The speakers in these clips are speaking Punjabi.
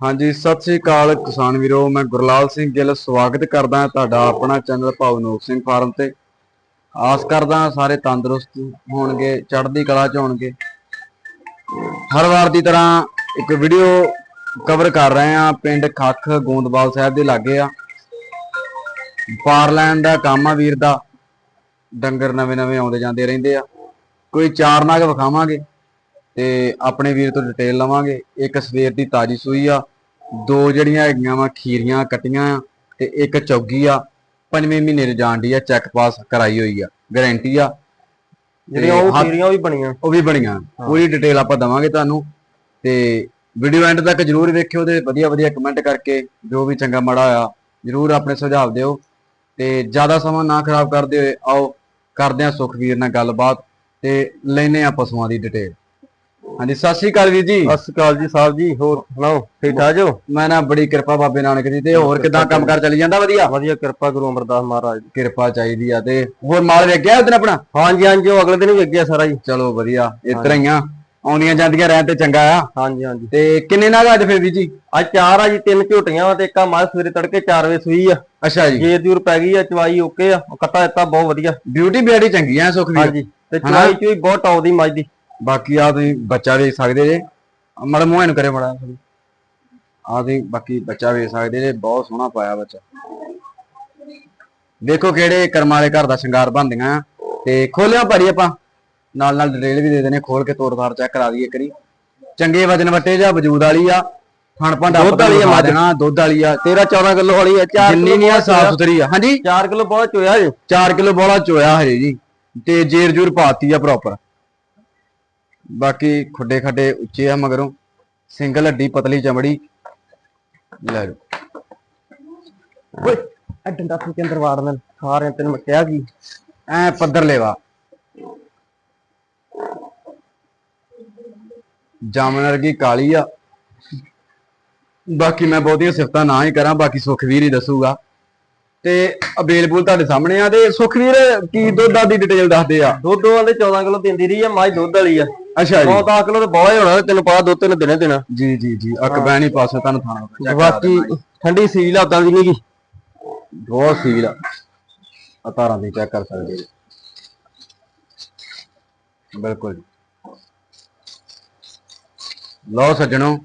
ਹਾਂਜੀ, ਸਤਿ ਸ੍ਰੀ ਅਕਾਲ ਕਿਸਾਨ ਵੀਰੋ, ਮੈਂ ਗੁਰਲਾਲ ਸਿੰਘ ਗਿੱਲ ਸਵਾਗਤ ਕਰਦਾ ਤੁਹਾਡਾ ਆਪਣਾ ਚੈਨਲ ਭਾਵਨੋਕ ਸਿੰਘ ਫਾਰਮ ਤੇ। ਆਸ ਕਰਦਾ ਸਾਰੇ ਤੰਦਰੁਸਤ ਹੋਣਗੇ, ਚੜ੍ਹਦੀ ਕਲਾ ਚ ਹੋਣਗੇ। ਹਰ ਵਾਰ ਦੀ ਤਰ੍ਹਾਂ ਇੱਕ ਵੀਡੀਓ ਕਵਰ ਕਰ ਰਹੇ ਹਾਂ, ਪਿੰਡ ਖੱਖ ਗੋਂਦਵਾਲ ਸਾਹਿਬ ਦੇ ਲਾਗੇ ਆ। ਪਾਰਲੈਂਡ ਦਾ ਕੰਮ ਆ ਵੀਰ ਦਾ, ਡੰਗਰ ਨਵੇਂ ਨਵੇਂ ਆਉਂਦੇ ਜਾਂਦੇ ਰਹਿੰਦੇ ਆ। ਕੋਈ ਚਾਰ ਨਾਗ ਵਿਖਾਵਾਂਗੇ ਤੇ ਆਪਣੇ ਵੀਰ ਤੋਂ ਡਿਟੇਲ ਲਵਾਂਗੇ। ਇੱਕ ਸਵੇਰ ਦੀ ਤਾਜੀ ਸੂਈ ਆ ਦੋ ਜਿਹੜੀਆਂ ਹੈਗੀਆਂ ਵਾ ਖੀਰੀਆਂ ਕੱਟੀਆਂ ਤੇ ਇੱਕ ਚੌਗੀ ਆ ਪੰਜਵੇਂ ਮਹੀਨੇ ਦੀ ਜਾਣ ਦੀ ਆ ਚੈੱਕ ਪਾਸ ਕਰਾਈ ਹੋਈ ਆ ਗਾਰੰਟੀ ਆ। ਜਿਹੜੀਆਂ ਉਹ ਕੀਰੀਆਂ ਵੀ ਬਣੀਆਂ। ਉਹ ਵੀ ਬਣੀਆਂ। ਪੂਰੀ ਡਿਟੇਲ ਆਪਾਂ ਦਵਾਂਗੇ ਤੁਹਾਨੂੰ। ਤੇ ਵੀਡੀਓ ਐਂਡ ਤੱਕ ਜਰੂਰ ਵੇਖਿਓ ਤੇ ਵਧੀਆ ਵਧੀਆ ਕਮੈਂਟ ਕਰਕੇ ਜੋ ਵੀ ਚੰਗਾ ਮਾੜਾ ਹੋਇਆ ਜਰੂਰ ਆਪਣੇ ਸੁਝਾਅ ਦਿਓ। ਤੇ ਜ਼ਿਆਦਾ ਸਮਾਂ ਨਾ ਖਰਾਬ ਕਰਦੇ ਹੋਏ ਆਓ ਕਰਦੇ ਹਾਂ ਸੁਖਵੀਰ ਨਾਲ ਗੱਲਬਾਤ ਤੇ ਲੈਨੇ ਆ ਪਸ਼ੂਆਂ ਦੀ ਡਿਟੇਲ ਹਾਂਜੀ ਸਤਿ ਸ਼੍ਰੀ ਅਕਾਲ ਵੀਰ ਜੀ। ਸਤਿ ਸ਼੍ਰੀ ਅਕਾਲ ਜੀ ਸਾਹਿਬ ਜੀ ਹੋਰ ਸੁਣਾਓ ਠੀਕ ਠਾਕ ਜੋ? ਮੈਂ ਨਾ ਬੜੀ ਕਿਰਪਾ ਬਾਬੇ ਨਾਨਕ ਦੀ ਤੇ ਹੋਰ ਕਿਦਾਂ ਕੰਮ ਕਰ ਚੱਲੀ ਜਾਂਦਾ ਵਧੀਆ? ਵਧੀਆ ਕਿਰਪਾ ਗੁਰੂ ਅਮਰਦਾਸ ਮਹਾਰਾਜ ਦੀ। ਕਿਰਪਾ ਚਾਹੀਦੀ ਆ ਤੇ ਹੋਰ ਮਾਲ ਵੇਖ ਗਿਆ ਉਦੋਂ ਆਪਣਾ? ਹਾਂਜੀ ਹਾਂਜੀ ਉਹ ਅਗਲੇ ਦਿਨ ਹੀ ਵੇਖ ਗਿਆ ਸਾਰਾ ਜੀ। ਚਲੋ ਵਧੀਆ ਇਸ ਤਰ੍ਹਾਂ ਹੀ ਆ। ਆਉਂਦੀਆਂ ਜਾਂਦੀਆਂ ਰਹਿਣ ਤੇ ਚੰਗਾ ਆ। ਹਾਂਜੀ ਹਾਂਜੀ। ਤੇ ਕਿੰਨੇ ਨਾਗ ਅੱਜ ਫਿਰ ਵੀਰ ਜੀ? ਅੱਜ ਚਾਰ ਆ ਜੀ ਤਿੰਨ ਝੋਟੀਆਂ ਵਾ ਤੇ ਇੱਕ ਆ ਮੱਝ ਸਵੇਰੇ ਤੜਕੇ 4 ਵਜੇ ਸੂਈ ਆ। ਅੱਛਾ ਜੀ। ਜੇਰ ਜੂਰ ਪੈ ਗਈ ਆ ਚਵਾਈ ਓਕੇ ਆ ਕੱਟਾ ਦਿੱਤਾ ਬਹੁਤ ਵਧੀਆ। ਬਿਊਟੀ ਬੇੜੀ ਚੰਗੀ ਆ ਸੁਖਵੀਰ ਹਾਂਜੀ ਤੇ ਚਵਾਈ ਚ ਵੀ ਬਹੁਤ ਟੌਪ ਦੀ ਮੱਝ ਦੀ। ਬਾਕੀ ਆ ਤੁਸੀਂ ਬੱਚਾ ਵੇਚ ਸਕਦੇ ਜੇ। ਮੜ ਮੂੰਹ ਨੂੰ ਕਰੇ ਮੜਾ। ਆ ਤੁਸੀਂ ਬਾਕੀ ਬੱਚਾ ਵੇਚ ਸਕਦੇ ਜੇ ਬਹੁਤ ਸੋਹਣਾ ਪਾਇਆ ਬੱਚਾ। ਦੇਖੋ ਕਿਹੜੇ ਕਰਮਾਂ ਵਾਲੇ ਘਰ ਦਾ ਸ਼ਿੰਗਾਰ ਬਣਦੀਆਂ ਆ। ਤੇ ਖੋਲਿਆ ਭਾਰੀ ਆਪਾਂ। ਨਾਲ ਨਾਲ ਡਿਟੇਲ ਵੀ ਦੇ ਦੇਣੇ ਖੋਲ ਕੇ ਤੋੜ ਤਾੜ ਚੈੱਕ ਕਰਾ ਦਈਏ ਕਰੀ ਚੰਗੇ ਵਜਨ ਵੱਟੇ ਜਾਂ ਵਜੂਦ ਵਾਲੀ ਆ। ਫਣ ਭਾਂਡਾ ਦੁੱਧ ਵਾਲੀ ਆ ਮੱਝ। ਦੇਣਾ ਦੁੱਧ ਵਾਲੀ ਆ। 13 14 ਕਿਲੋ ਵਾਲੀ ਆ 4 ਜਿੰਨੀ ਨਹੀਂ ਆ ਸਾਫ਼ ਸੁਥਰੀ ਆ। ਹਾਂਜੀ। 4 ਕਿਲੋ ਬਹੁਤ ਚੋਇਆ ਜੀ। 4 ਕਿਲੋ ਬੋਲਾ ਚੋਇਆ ਹਜੇ ਜੀ। ਤੇ ਜੇਰ ਜੂਰ ਪਾਤੀ ਆ ਪ੍ਰੋਪਰ ਬਾਕੀ ਖੁੱਡੇ ਖੱਡੇ ਉੱਚੇ ਆ ਮਗਰੋਂ। ਸਿੰਗਲ ਹੱਡੀ ਪਤਲੀ ਚਮੜੀ। ਲੈ ਲਓ। ਓਏ ਇਹ ਡੰਡਾ ਫੂ ਕੇ ਅੰਦਰ ਵਾੜਨ ਸਾਰਿਆਂ ਤੈਨੂੰ ਮੈਂ ਕਿਹਾ ਕੀ ਐ ਪੱਧਰ ਲੈਵਾ ਜਾਮਨ ਵਰਗੀ ਕਾਲੀ ਆ। ਬਾਕੀ ਮੈਂ ਬਹੁਤੀਆਂ ਸਿਫਤਾਂ ਨਾ ਹੀ ਕਰਾਂ, ਬਾਕੀ ਸੁਖਵੀਰ ਹੀ ਦੱਸੂਗਾ। ਤੇ ਅਵੇਲੇਬਲ ਤੁਹਾਡੇ ਸਾਹਮਣੇ ਆ ਤੇ ਸੁਖਵੀਰ ਕੀ ਦੁੱਧ ਦੀ ਡਿਟੇਲ ਦੱਸਦੇ ਆ? ਦੁੱਧ ਦੋਵਾਂ 14 ਕਿਲੋ ਦਿੰਦੀ ਰਹੀ ਆ ਮੱਝ ਦੁੱਧ ਵਾਲੀ ਆ। ਅੱਛਾ ਜੀ। 9 ਕਿਲੋ ਤੇ ਬਹੁਤ ਹੀ ਹੋਣਾ ਤੈਨੂੰ ਪਤਾ ਦੁੱਧ ਤੈਨੂੰ ਦਿਨੇ ਦੇਣਾ। ਜੀ ਜੀ ਜੀ ਅਕਬੈਣੀ ਪਾਸੇ ਤੁਹਾਨੂੰ ਥਾਣਾ ਬਾਕੀ। ਠੰਡੀ ਸੀਲ ਆ ਉਦਾਂ ਦੀ ਨੀ ਗੀ ਬਹੁਤ ਸੀਲ ਆ। ਆਹ ਤਾਰਾਂ ਦੀ ਚੈੱਕ ਕਰ ਸਕਦੇ ਜੀ ਬਿਲਕੁਲ ਲਓ ਸੱਜਣੋ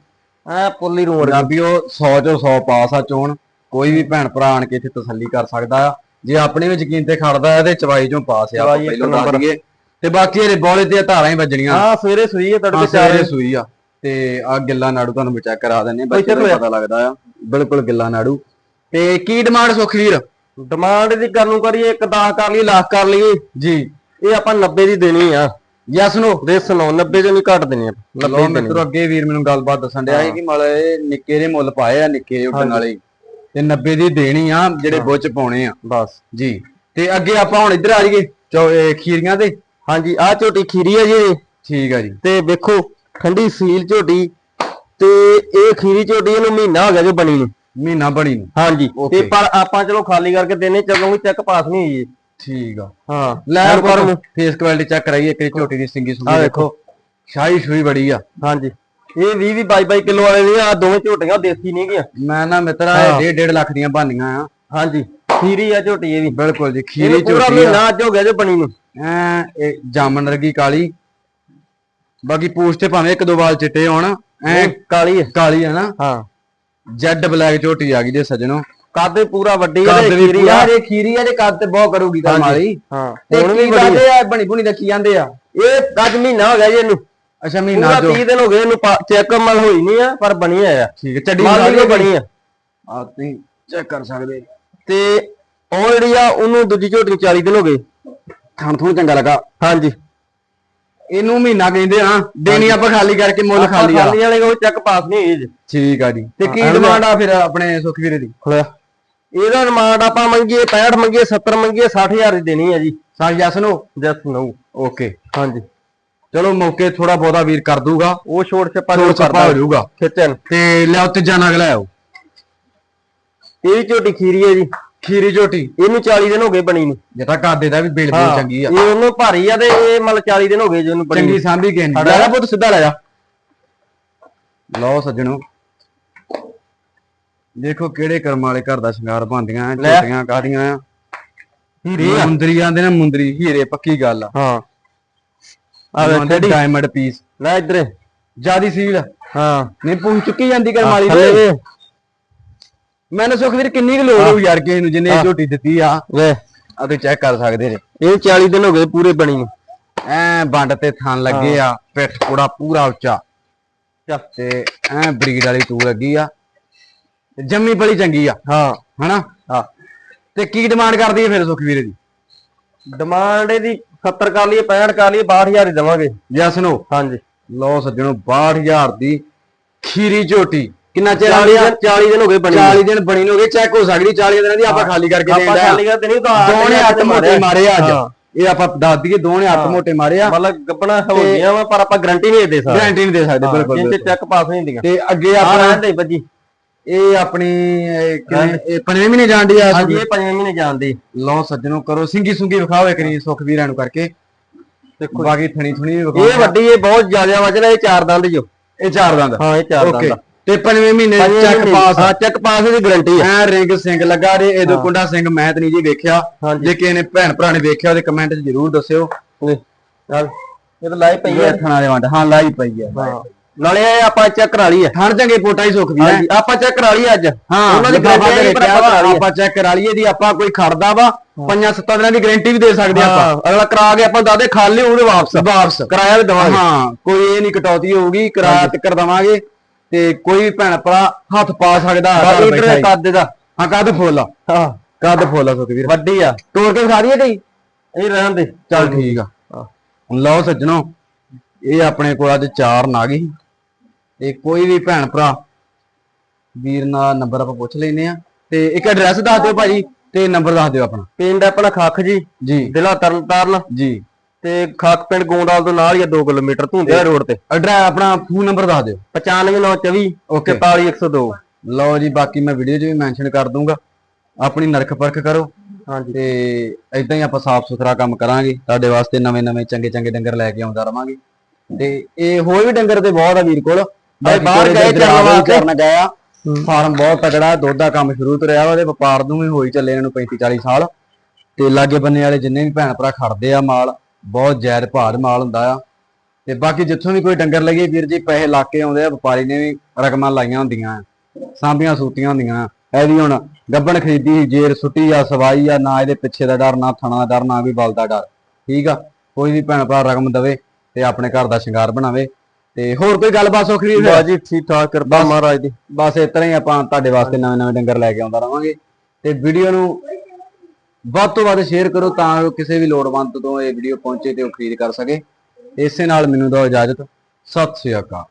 ਐ ਪੁੱਲੀ ਵਰਗੀ ਪੰਜਾਬੀਓ 100 ਚੋਂ 100 ਪਾਸ ਆ ਚੋਣ। ਕੋਈ ਵੀ ਭੈਣ ਭਰਾ ਆਣ ਕੇ ਇੱਥੇ ਤਸੱਲੀ ਕਰ ਸਕਦਾ। ਜੇ ਆਪਣੇ ਵਿੱਚ ਯਕੀਨ ਤੇ ਖੜਦਾ ਹੈ ਤੇ ਚਵਾਈ ਚੋਂ ਪਾਸ ਆ। ਆਪਾਂ ਪਹਿਲਾਂ ਦੱਸ ਨੰਬਰ। ਦਈਏ। ਤੇ ਬਾਕੀ ਇਹਦੇ ਬੋਲੇ ਤੇ ਧਾਰਾਂ ਹੀ ਵੱਜਣੀਆਂ। ਹਾਂ ਸਵੇਰੇ ਸੂਈ ਹੈ ਹਾਂ ਤੜਕੇ 4 ਸੂਈ ਆ। ਤੇ ਆ ਗਿੱਲਾ ਨਾੜੂ ਤੁਹਾਨੂੰ ਚੈੱਕ ਕਰਾ ਦਿੰਨੇ ਬੱਚੇ ਨੂੰ ਪਤਾ ਲੱਗਦਾ ਆ। ਬਿਲਕੁਲ ਗਿੱਲਾ ਨਾੜੂ। ਤੇ ਕੀ ਡਿਮਾਂਡ ਸੁਖਵੀਰ ਡਿਮਾਂਡ ਦੀ ਕਰਨ ਨੂੰ ਕਰੀਏ ਇੱਕ 10 ਕਰ ਲਈ ਲੱਖ ਕਰ ਲਈਏ। ਜੀ। ਇਹ ਆਪਾਂ 90 ਦੀ ਦੇਣੀ ਆ। ਯੈਸ ਨੋ ਦੇ ਸੁਣੋ 90 ਤੋਂ ਨਹੀਂ ਘੱਟ ਦੇਣੀ ਆਪਾਂ 90 ਲੋ ਦੀ ਦੇਣੀ ਮਿੱਤਰੋ ਅੱਗੇ ਵੀਰ ਮੈਨੂੰ ਗੱਲਬਾਤ ਦੱਸਣ ਡਿਆ ਸੀ ਕਿ ਮਲ ਨਿੱਕੇ ਦੇ ਮੁੱਲ ਪਾਏ ਆ ਨਿੱਕੇ ਜਿਹੇ ਉੱਡਣ ਵਾਲੇ। ਹੀ। ਤੇ 90 ਦੀ ਦੇਣੀ ਆ ਜਿਹੜੇ ਬੁੱਚ ਪਾਉਣੇ ਆ। ਬਸ। ਜੀ। ਤੇ ਅੱਗੇ ਆਪਾਂ ਹੁਣ ਇੱਧਰ ਆ ਜਾਈਏ ਚੋ ਇਹ ਖੀਰੀਆਂ ਤੇ। ਹਾਂਜੀ ਆ ਝੋਟੀ ਖੀਰੀ ਆ ਜੀ ਠੀਕ ਆ ਜੀ। ਤੇ ਵੇਖੋ ਠੰਡੀ ਸੀਲ ਝੋਟੀ ਤੇ ਇਹ ਖੀਰੀ ਝੋਟੀ ਇਹਨੂੰ ਮਹੀਨਾ ਹੋ ਗਿਆ ਜੋ ਬਣੀ ਨੂੰ। ਮਹੀਨਾ ਬਣੀ ਨੂੰ। ਹਾਂਜੀ ਤੇ. ਪਰ ਆਪਾਂ ਚਲੋ ਖਾਲੀ ਕਰਕੇ ਦੇਣੇ ਚੱਲੋਗੇ ਚੈੱਕ ਪਾਸ ਨਹੀਂ ਹੋਈ ਜੀ ਠੀਕ ਆ। ਹਾਂ ਲੈ ਪਰ ਫੇਸ ਕੁਆਲਿਟੀ ਚੈੱਕ ਕਰਾਈਏ ਕਿ ਝੋਟੀ ਦੀ ਸਿੰਗੀ ਸੁੰਗੀ ਦੇਖੋ। ਸ਼ਾਹੀ ਸ਼ੂਈ ਬੜੀ ਆ। ਹਾਂਜੀ। ਇਹ 20 20 22 22 ਕਿਲੋ ਵਾਲੇ ਨੇ ਆ ਦੋਵੇਂ ਝੋਟੀਆਂ ਦੇਸੀ ਨਹੀਂ ਗੀਆਂ ਮੈਂ ਨਾ ਮਿੱਤਰਾ ਇਹ 1.5 1.5 ਲੱਖ ਦੀਆਂ ਬਣਨੀਆਂ ਆ। ਹਾਂਜੀ। ਖੀਰੀ ਆ ਝੋਟੀ ਇਹ ਵੀ ਬਿਲਕੁਲ ਜੀ ਖੀਰੀ ਪੂਰਾ ਝੋਟੀ ਆ। ਮਹੀਨਾ ਅੱਜ ਹੋ ਗਿਆ ਜੋ ਬਣੀ ਨੂੰ। ਐ ਇਹ ਜਾਮਨ ਵਰਗੀ ਕਾਲੀ। ਬਾਕੀ ਪੂਛ ਤੇ ਭਾਵੇਂ ਇੱਕ ਦੋ ਵਾਲ ਚਿੱਟੇ ਹੋਣ ਐ ਕਾਲੀ ਹੈ ਕਾਲੀ ਆ ਨਾ। ਹਾਂ। ਜੈਡ ਬਲੈਕ ਝੋਟੀ ਆ ਗਈ ਜੇ ਸੱਜਣੋ। ਕੱਦ ਪੂਰਾ ਵੱਡੀ ਹੈ ਖੀਰੀ ਪੂਰਾ ਆ ਜੇ ਖੀਰੀ ਆ ਜੇ ਕੱਦ ਤੇ ਬਹੁਤ ਕਰੂਗੀ ਤਾਂ ਮਾਲੀ ਹਾਂ ਹੁਣ ਵੀ ਕੀ ਕਹਿੰਦੇ ਆ ਬਣੀ ਬੁਣੀ ਰੱਖੀ ਜਾਂਦੇ ਆ। ਇਹ ਅੱਜ ਮਹੀਨਾ ਹੋ ਗਿਆ ਜੀ ਇਹਨੂੰ। ਅੱਛਾ ਮਹੀਨਾ ਪੂਰਾ ਜੋ। 30 ਦਿਨ ਹੋ ਗਏ ਇਹਨੂੰ ਚੈੱਕ ਮਲ ਹੋਈ ਨਹੀਂ ਆ ਪਰ ਬਣੀ ਆ ਠੀਕ ਹੈ ਚੱਡੀ ਬਣੀ ਆ। ਆ ਤੁਸੀਂ ਚੈੱਕ ਕਰ ਸਕਦੇ ਤੇ ਉਹ ਜਿਹੜੀ ਆ ਉਹਨੂੰ ਦੂਜੀ ਝੋਟੀ ਨੂੰ 40 ਦਿਨ ਹੋ ਗਏ। ਥਣ ਥਣ ਚੰਗਾ ਲੱਗਾ। ਹਾਂਜੀ। ਇਹਨੂੰ ਮਹੀਨਾ ਕਹਿੰਦੇ ਆ ਦੇਣੀ ਆਪਾਂ ਖਾਲੀ ਕਰਕੇ ਮੁੱਲ ਖਾਲੀ ਆ। ਖਾਲੀ ਵਾਲੇ ਕੋਲ ਚੈੱਕ ਪਾਸ ਨਹੀਂ ਹੋਈ ਜੀ ਠੀਕ ਆ ਜੀ। ਤੇ ਕੀ ਡਿਮਾਂਡ ਆ ਫਿਰ ਆਪਣੇ ਸੁਖਵੀਰੇ ਦੀ? ਖੋਲਿਆ। ਇਹਦਾ ਰਿਮਾਂਡ ਆਪਾਂ ਮੰਗੀਏ 65 ਮੰਗੀਏ 70 ਮੰਗੀਏ 60000 ਦੀ ਦੇਣੀ ਹੈ ਜੀ। ਸਾਜ ਜਸ ਨੂੰ? ਜਸ ਨੋ। ਓਕੇ। ਹਾਂਜੀ। ਚਲੋ ਮੌਕੇ ਥੋੜਾ ਬਹੁਤਾ ਵੀਰ ਕਰ ਦੂਗਾ। ਉਹ ਛੋੜ ਛੱਪਾ ਥੋੜਾ ਹੋ ਜਾਊਗਾ। ਖਿੱਚਣ ਤੇ ਲਿਆਓ ਤੀਜਾ ਨਗ ਲੈ ਆਓ ਇਹ ਵੀ ਝੋਟੀ ਖੀਰੀ ਹੈ ਜੀ। ਖੀਰੀ ਝੋਟੀ। ਇਹਨੂੰ 40 ਦਿਨ ਹੋ ਗਏ ਬਣੀ ਨੂੰ। ਜਟਾ ਕਾਦੇ ਦਾ ਵੀ ਬਿਲ ਬਿਲ ਚੰਗੀ ਆ। ਇਹ ਉਹਨੂੰ ਭਾਰੀ ਆ ਤੇ ਇਹ ਮਤਲਬ 40 ਦਿਨ ਹੋ ਗਏ ਜੀ ਉਹਨੂੰ ਬਣੀ ਚੰਗੀ। ਸਾਂਭੀ ਗਏ ਸਾਡਾ- ਲੈ ਜਾ ਪੁੱਤ ਸਿੱਧਾ ਲੈ ਜਾ। ਲਓ ਸੱਜਣੋ। ਦੇਖੋ ਕਿਹੜੇ ਕਰਮ ਵਾਲੇ ਘਰ ਦਾ ਸ਼ਿੰਗਾਰ ਬਣਦੀਆਂ ਆ ਲੈ। ਝੋਟੀਆਂ ਕਾਦੀਆਂ ਆ। ਹੀਰੇ ਮੁੰਦਰੀ ਆਂਦੇ ਨੇ ਮੁੰਦਰੀ ਹੀਰੇ ਪੱਕੀ ਗੱਲ ਆ। ਹਾਂ। ਆ ਵੇ ਡਾਇਮੰਡ ਪੀਸ ਲੈ ਇੱਧਰ। ਜਿਆਦੀ ਸੀਲ। ਹਾਂ। ਨਹੀਂ ਪੁੰਝ ਚੁੱਕੀ ਜਾਂਦੀ ਕਰਮ ਵਾਲੀ ਥੱਲੇ ਦੇ ਮੈਨੂੰ ਸੁਖਵੀਰ ਕਿੰਨੀ ਕੁ ਲੋੜ ਹੋਊ ਯਾਰ ਕਿਸੇ ਨੂੰ ਜਿੰਨੇ ਝੋਟੀ ਦਿੱਤੀ ਆ। ਵੇ ਆ ਤੁਸੀਂ ਚੈੱਕ ਕਰ ਸਕਦੇ ਜੇ। ਇਹ 40 ਦਿਨ ਹੋ ਗਏ ਪੂਰੇ ਬਣੀ ਨੂੰ। ਐ ਬੰਡ ਤੇ ਥਣ ਲੱਗੇ ਆ ਪਿੱਠ ਪੂੜਾ ਪੂਰਾ ਉੱਚਾ। ਤੇ ਐ ਬਰੀਡ ਵਾਲੀ ਤੂ ਲੱਗੀ ਆ। ਤੇ ਜੰਮੀ ਬੜੀ ਚੰਗੀ ਆ। ਹਾਂ। ਹਨਾ? ਹਾਂ। ਤੇ ਕੀ ਡਿਮਾਂਡ ਕਰਦੀ ਹੈ ਫਿਰ ਸੁਖਵੀਰ ਦੀ? ਡਿਮਾਂਡ ਇਹਦੀ 70 ਕਰ ਲਈਏ 65 ਕਰ ਲਈਏ 62000 ਹੀ ਦੇਵਾਂਗੇ। ਯਸ ਨੋ ਹਾਂਜੀ। ਲਓ ਸੱਜਣੋ 62000 ਦੀ ਖੀਰੀ ਝੋਟੀ। ਕਿੰਨਾ ਚਿਰ 40 ਆਂਦੀ ਆ? ਦਿਨ 40 ਦਿਨ ਹੋ ਗਏ ਬਣੀ ਨੂੰ। 40 ਦਿਨ ਬਣੀ ਹੋ ਗਏ ਚੈੱਕ ਹੋ ਸਕਦੀ 40 ਦਿਨਾਂ ਦੀ ਆਪਾਂ ਖਾਲੀ ਕਰਕੇ ਆਪਾਂ ਦੇਣ ਖਾਲੀ ਕਰਦੇ ਨਹੀਂ ਤਾਂ ਆਪ ਦੋਨੇ ਹੱਥ ਮੋਟੇ ਮਾਰੇ ਅੱਜ। ਇਹ ਆਪਾਂ ਦੱਸ ਦਈਏ ਦੋਨੇ ਹੱਥ ਮੋਟੇ ਮਾਰੇ ਆ। ਮਤਲਬ ਗੱਬਣਾ ਹੋ ਗਈਆਂ ਵਾ ਪਰ ਆਪਾਂ ਗਾਰੰਟੀ ਨਹੀਂ ਦੇ ਸਕਦੇ। ਗਾਰੰਟੀ ਨਹੀਂ ਦੇ ਸਕਦੇ ਬਿਲਕੁਲ ਜਿੰਦੇ। ਚੈੱਕ ਪਾਸ ਨਹੀਂ ਹੁੰਦੀਆਂ। ਤੇ ਅੱਗੇ ਆ ਆਪਣਾ ਰਹਿਣ ਦੇ ਬੱਜੀ ਇਹ ਆਪਣੀ ਇਹ ਪੰਜਵੇਂ ਮਹੀਨੇ ਜਾਂਦੀ ਆ ਹਾਂਜੀ ਇਹ ਪੰਜਵੇਂ ਮਹੀਨੇ ਜਾਂਦੀ ਲਓ ਸੱਜਣੋ ਕਰੋ ਸਿੰਗੀ ਸੁੰਗੀ ਵਿਖਾਓ ਇੱਕ ਰੀ ਸੁਖਵੀਰਾਂ ਨੂੰ ਕਰਕੇ। ਦੇਖੋ ਬਾਕੀ ਥਣੀ ਥੁਣੀ ਇਹ ਵੱਡੀ ਇਹ ਬਹੁਤ ਜ਼ਿਆਦਾ ਵਜਨ ਇਹ ਚਾਰ ਦੰਦ ਜੋ। ਇਹ ਚਾਰ ਦੰਦ ਹਾਂ ਇਹ ਚਾਰ ਓਕੇ ਦੰਦ ਤੇ ਪੰਜਵੇਂ ਮਹੀਨੇ ਚੈੱਕ ਪਾਸ ਹਾਂ ਚੈੱਕ ਪਾਸ ਦੀ ਗਾਰੰਟੀ ਆ। ਐ ਰਿੰਗ ਸਿੰਘ ਲੱਗਾ ਰੇ ਇਹਦੋਂ ਕੁੰਡਾ ਸਿੰਘ ਮੈਂ ਤੇ ਨਹੀਂ ਜੀ ਵੇਖਿਆ। ਜੇ ਕਿਸੇ ਨੇ ਭੈਣ ਭਰਾ ਨੇ ਵੇਖਿਆ ਉਹਦੇ ਕਮੈਂਟ 'ਚ ਜ਼ਰੂਰ ਦੱਸਿਓ। ਚੱਲ ਇਹ ਤਾਂ ਲਾਈ ਪਈ ਇਹ ਥਣਾ ਦੇ ਵੰਡ। ਹਾਂ ਲਾਈ ਪਈ ਹਾਂ। ਨਾਲੇ ਆਪਾਂ ਚੈੱਕ ਕਰਾ ਲਈ ਥਣ ਚੰਗੇ ਪੋਟਾ ਹੀ ਹੈ ਹਾਂਜੀ ਆਪਾਂ ਚੈੱਕ ਕਰਾ ਲਈ ਅੱਜ। ਹਾਂ ਉਹਨਾਂ ਦੀ ਆਪਾਂ ਕਰਾ ਚੈੱਕ ਲਈਏ ਦੀ ਆਪਾਂ ਕੋਈ ਖੜਦਾ ਵਾ ਪੰਜਾਂ ਸੱਤਾਂ ਦਿਨਾਂ ਦੀ ਗਾਰੰਟੀ ਵੀ ਦੇ ਸਕਦੇ ਆਪਾਂ। ਹਾਂ। ਅਗਲਾ ਕਰਾ ਕੇ ਆਪਾਂ ਦਾਦੇ ਖਾਲੀ ਉਹਦੇ ਵਾਪਸ। ਵਾਪਸ। ਕਿਰਾਇਆ ਵੀ ਦਵਾਂਗੇ। ਹਾਂ ਕੋਈ ਇਹ ਨਹੀਂ ਕਟੌਤੀ ਹੋਊਗੀ ਕਿਰਾਇਆ ਤੇ ਕਰ ਦਵਾਂਗੇ। ਤੇ ਕੋਈ ਵੀ ਭੈਣ ਭਰਾ ਹੱਥ ਪਾ ਸਕਦਾ ਬਾਕੀ ਬੈਠਾ ਇਧਰ ਹੀ। ਕੱਦ ਦਾ। ਹਾਂ ਕੱਦ ਫੁੱਲ ਆ। ਹਾਂ। ਕੱਦ ਫੁੱਲ ਆ ਸੁਖਵੀਰ ਵੱਡੀ ਆ। ਤੋੜ ਕੇ ਖਾ ਦਈਏ ਕਈ? ਇਹ ਰਹਿਣ ਦੇ। ਚੱਲ ਠੀਕ ਆ। ਹੁਣ ਲਓ ਸੱਜਣੋ ਇਹ ਆਪਣੇ ਕੋਲ ਅੱਜ ਚਾਰ ਨਾਗ ਹੀ ਤੇ ਕੋਈ ਵੀ ਭੈਣ ਭਰਾ ਵੀਰ ਨਾਲ ਨੰਬਰ ਆਪਾਂ ਪੁੱਛ ਲੈਨੇ ਆ ਤੇ ਇੱਕ ਐਡਰੈਸ ਦੱਸ ਦਿਓ ਭਾਜੀ ਤੇ ਨੰਬਰ ਦੱਸ ਦਿਓ ਆਪਣਾ। ਪਿੰਡ ਆਪਣਾ ਖੱਖ ਜੀ। ਜੀ। ਜ਼ਿਲ੍ਹਾ ਤਰਨਤਾਰਨ। ਜੀ। ਤੇ ਖੱਖ ਪਿੰਡ ਗੋਂਡਾਲ ਤੋਂ ਨਾਲ ਹੀ ਆ 2 ਕਿਲੋਮੀਟਰ ਧੁੰਦਿਆ ਰੋਡ ਤੇ। ਐਡਰੈਸ ਆਪਣਾ ਫੋਨ ਨੰਬਰ ਦੱਸ ਦਿਓ। 95924 ਓਕੇ 44102 ਲਓ ਜੀ ਬਾਕੀ ਮੈਂ ਵੀਡੀਓ 'ਚ ਵੀ ਮੈਂਸ਼ਨ ਕਰ ਦੂੰਗਾ। ਆਪਣੀ ਨਰਖ ਪਰਖ ਕਰੋ। ਹਾਂਜੀ। ਤੇ ਇਦਾਂ ਹੀ ਆਪਾਂ ਸਾਫ਼ ਸੁਥਰਾ ਕੰਮ ਕਰਾਂਗੇ। ਤੁਹਾਡੇ ਵਾਸਤੇ ਨਵੇਂ ਨਵੇਂ ਚੰਗੇ ਚੰਗੇ ਡੰਗਰ ਲੈ ਕੇ ਆਉਂਦਾ ਰਵਾਂਗੇ। ਤੇ ਇਹ ਹੋਰ ਵੀ ਡੰਗਰ ਤੇ ਬਹੁਤ ਆ ਵੀਰ ਕੋਲ। ਬਾਕੀ ਬਾਹਰ ਗਏ ਚਰਨ। ਚਰਨ ਗਿਆ ਫਾਰਮ ਬਹੁਤ ਤਕੜਾ ਦੁੱਧ ਦਾ ਕੰਮ ਸ਼ੁਰੂ ਤੋਂ ਰਿਹਾ ਤੇ ਵਪਾਰ ਨੂੰ ਵੀ ਹੋਈ ਚੱਲੇ ਇਹਨਾਂ ਨੂੰ 35 40 ਸਾਲ। ਤੇ ਲਾਗੇ ਬੰਨੇ ਵਾਲੇ ਜਿੰਨੇ ਵੀ ਭੈਣ ਭਰਾ ਖੜਦੇ ਆ ਮਾਲ ਬਹੁਤ ਜਾਇਜ਼ ਭਾਅ ਦਾ ਮਾਲ ਹੁੰਦਾ ਆ। ਤੇ ਬਾਕੀ ਜਿੱਥੋਂ ਵੀ ਕੋਈ ਡੰਗਰ ਲਗੇ ਵੀਰ ਜੀ ਪੈਸੇ ਲਾ ਕੇ ਆਉਂਦੇ ਆ ਵਪਾਰੀ ਨੇ ਵੀ ਰਕਮਾਂ ਲਾਈਆਂ ਹੁੰਦੀਆਂ ਸਾਂਭੀਆਂ ਸੂਤੀਆਂ ਹੁੰਦੀਆਂ। ਇਹਦੀ ਹੁਣ ਗੱਬਣ ਖਰੀਦੀ ਜੇਰ ਸੁੱਟੀ ਆ ਸਵਾਈ ਆ ਨਾ ਇਹਦੇ ਪਿੱਛੇ ਦਾ ਡਰ ਨਾ ਥਣਾ ਦਾ ਡਰ ਨਾ ਵੀ ਬਲ ਦਾ ਡਰ। ਠੀਕ ਆ? ਕੋਈ ਵੀ ਭੈਣ ਭਰਾ ਰਕਮ ਦਵੇ ਤੇ ਆਪਣੇ ਘਰ ਦਾ ਸ਼ਿੰਗਾਰ ਬਣਾਵੇ। ਤੇ ਹੋਰ ਕੋਈ ਗੱਲਬਾਤ ਸੁਖਰੀ ਫਿਰ ਬਾਜੀ ਠੀਕ ਠਾਕ ਕਿਰਪਾ ਮਹਾਰਾਜ ਦੀ। ਬਸ ਇਸ ਤਰ੍ਹਾਂ ਹੀ ਆਪਾਂ ਤੁਹਾਡੇ ਵਾਸਤੇ ਨਵੇਂ ਨਵੇਂ ਡੰਗਰ ਲੈ ਕੇ ਆਉਂਦਾ ਰਵਾਂਗੇ। ਤੇ ਵੀਡੀਓ ਨੂੰ ਵੱਧ ਤੋਂ ਵੱਧ ਸ਼ੇਅਰ ਕਰੋ ਤਾਂ ਜੋ ਕਿਸੇ ਵੀ ਲੋੜਵੰਦ ਤੋਂ ਇਹ ਵੀਡੀਓ ਪਹੁੰਚੇ ਤੇ ਉਹ ਖਰੀਦ ਕਰ ਸਕੇ। ਇਸੇ ਨਾਲ ਮੈਨੂੰ ਦਿਓ ਇਜਾਜ਼ਤ। ਸਤਿ ਸ਼੍ਰੀ ਅਕਾਲ।